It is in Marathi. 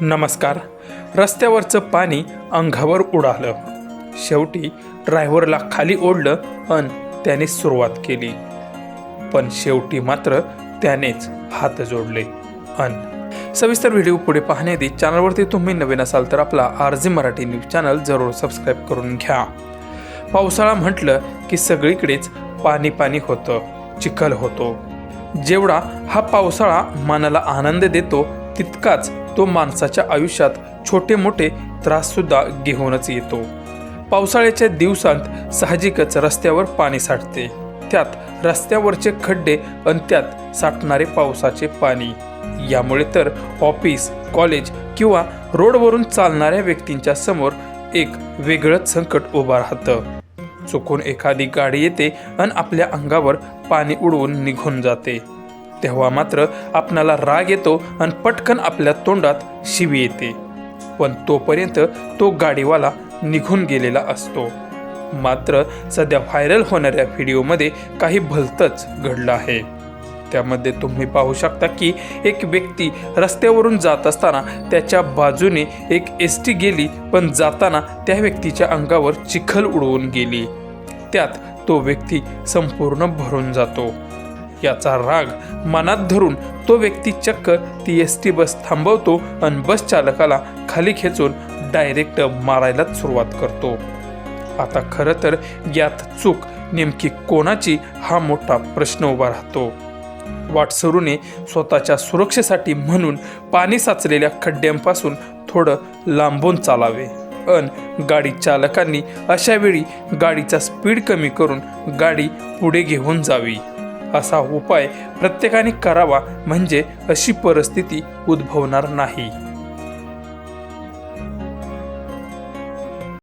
नमस्कार. रस्त्यावरचं पाणी अंगावर उडालं. शेवटी ड्रायव्हरला खाली ओढलं अन त्याने सुरुवात केली. पण शेवटी मात्र त्यानेच हात जोडले. अन सविस्तर व्हिडिओ पुढे पाहण्याआधी चॅनलवरती तुम्ही नवीन असाल तर आपला R G Marathi news channel जरूर सबस्क्राईब करून घ्या. पावसाळा म्हटलं की सगळीकडेच पाणी पाणी होतं चिखल होतो. जेवढा हा पावसाळा मनाला आनंद देतो तितकाच तो माणसाच्या आयुष्यात छोटे मोठे त्राससुद्धा घेऊनच येतो. पावसाळ्याच्या दिवसांत साहजिकच रस्त्यावर पाणी साठते. त्यात रस्त्यावरचे खड्डे आणि त्यात साठणारे पावसाचे पाणी. यामुळे तर ऑफिस कॉलेज किंवा रोडवरून चालणाऱ्या व्यक्तींच्या समोर एक वेगळंच संकट उभं राहतं. चुकून एखादी गाडी येते आणि आपल्या अंगावर पाणी उडवून निघून जाते. तेव्हा मात्र आपणाला राग येतो आणि पटकन आपल्या तोंडात शिवी येते. पण तोपर्यंत तो गाडीवाला निघून गेलेला असतो. मात्र सध्या व्हायरल होणाऱ्या व्हिडिओमध्ये काही भलतंच घडलं आहे. त्यामध्ये तुम्ही पाहू शकता की एक व्यक्ती रस्त्यावरून जात असताना त्याच्या बाजूने एक एस टी गेली पण जाताना त्या व्यक्तीच्या अंगावर चिखल उडवून गेली. त्यात तो व्यक्ती संपूर्ण भरून जातो. याचा राग मनात धरून तो व्यक्ती चक्क ती एस टी बस थांबवतो आणि बस चालकाला खाली खेचून डायरेक्ट मारायलाच सुरुवात करतो. आता खरं तर यात चूक नेमकी कोणाची हा मोठा प्रश्न उभा राहतो. वाटसरूने स्वतःच्या सुरक्षेसाठी म्हणून पाणी साचलेल्या खड्ड्यांपासून थोडं लांबून चालावे. अन गाडी चालकांनी अशा वेळी गाडीचा स्पीड कमी करून गाडी पुढे घेऊन जावी. असा उपाय प्रत्येकाने करावा म्हणजे अशी परिस्थिती उद्भवणार नाही.